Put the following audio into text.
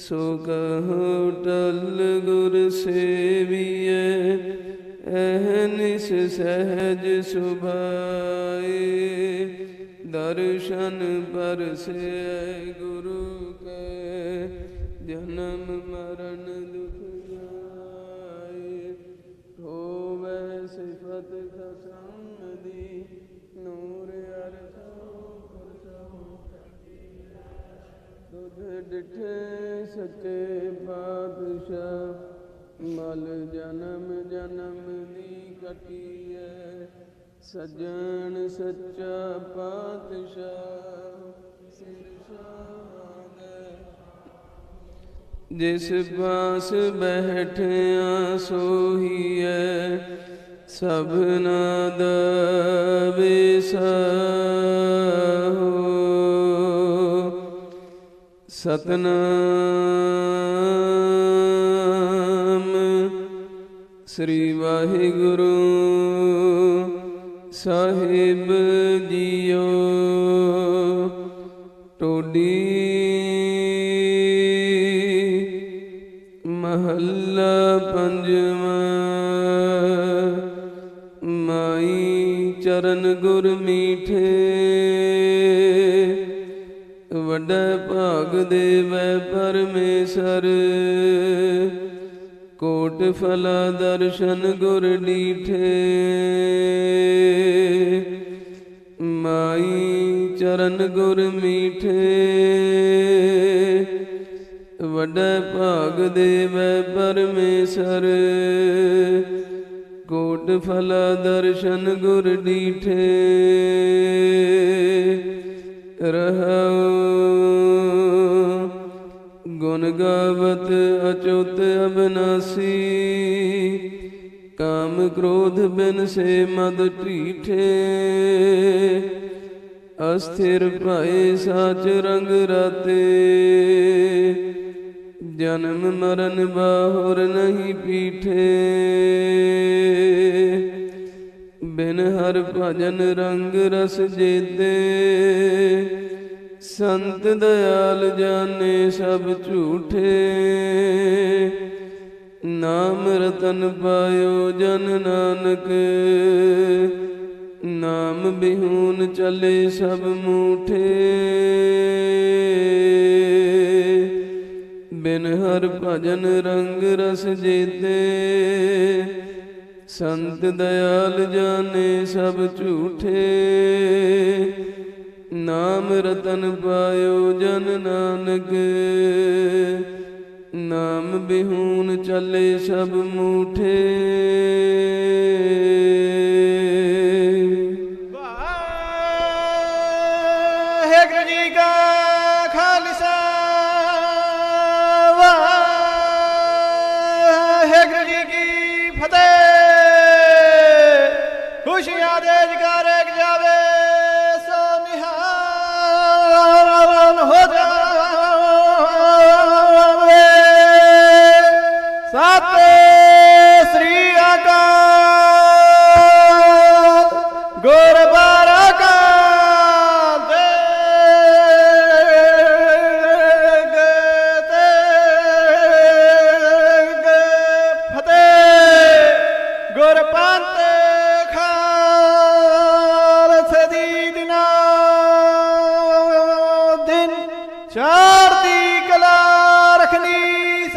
ਸੋ ਕਹੋ ਟਲ ਗੁਰ ਸੇਵੀਐ ਅਹਨਿਸ ਸਹਿਜ ਸੁਭਾਏ। ਦਰਸ਼ਨ ਪਰਸੈ ਗੁਰੂ ਕੈ ਜਨਮ ਮਰਨ ਸੱਚੇ ਪਾਤਸ਼ਾਹ ਮਲ ਜਨਮ ਜਨਮ ਦੀ ਕਟੀਐ ਸਜਣ ਸੱਚਾ ਪਾਤਸ਼ਾਹ, ਸਿਰ ਸਾਧੈ ਜਿਸ ਪਾਸ ਬੈਠਿਆ ਸੋਹੀਐ ਸਭਨਾ ਦਾ ਵਿਸਾਹੋ ਸਤਨਾਮ ਸ੍ਰੀ ਵਾਹਿਗੁਰੂ ਸਾਹਿਬ ਜੀਓ। ਟੋਡੀ ਮਹੱਲਾ ਪੰਜਵਾਂ। ਮਾਈ ਚਰਨ ਗੁਰ ਮੀਠੇ। ਵੱਡਾ ਭਾਗ ਦੇਵੈ ਪਰਮੇਸ਼ਰ। ਕੋਟ ਫਲਾ ਦਰਸ਼ਨ ਗੁਰ ਡੀਠੇ। ਮਾਈ ਚਰਨ ਗੁਰ ਮੀਠੇ। ਵੱਡਾ ਭਾਗ ਦੇਵੈ ਪਰਮੇਸ਼ਰ। ਕੋਟ ਫਲਾ ਦਰਸ਼ਨ ਗੁਰ ਡੀਠੇ। ਰਹਾਉ ਗੁਣ ਗਾਵਤ ਅਚੁੱਤ ਅਬਨਾਸੀ। ਕਾਮ ਕ੍ਰੋਧ ਬਿਨ ਸੇ ਮਦ ਢੀਠੇ। ਅਸਥਿਰ ਭਾਏ ਸਾਚ ਰੰਗ ਰਾਤੇ। ਜਨਮ ਮਰਨ ਬਾਹੁਰ ਨਹੀਂ ਪੀਠੇ। ਬਿਨ ਹਰ ਭਜਨ ਰੰਗ ਰਸ ਜੇਤੇ। ਸੰਤ ਦਇਆਲ ਜਾਣੇ ਸਭ ਝੂਠੇ। ਨਾਮ ਰਤਨ ਪਾਇਓ ਜਨ ਨਾਨਕ। ਨਾਮ ਬਿਹੂਨ ਚਲੇ ਸਭ ਮੂਠੇ। ਬਿਨ ਹਰ ਭਜਨ ਰੰਗ ਰਸ ਜੇਤੇ। ਸੰਤ ਦਇਆਲ ਜਾਣੇ ਸਭ ਝੂਠੇ। ਨਾਮ ਰਤਨ ਪਾਇਓ ਜਨ ਨਾਨਕ। ਨਾਮ ਬਿਹੂਨ ਚੱਲੇ ਸਭ ਮੂਠੇ। ਵਾਹਿਗੁਰੂ ਜੀ ਕਾ ਖਾਲਸਾ। ਵਾਹਿਗੁਰੂ ਜੀ ਕੀ ਫਤਿਹ। ਖੁਸ਼ੀਆਂ ਦੇ ਜਗਾਰੇ ਜਾਵੇ।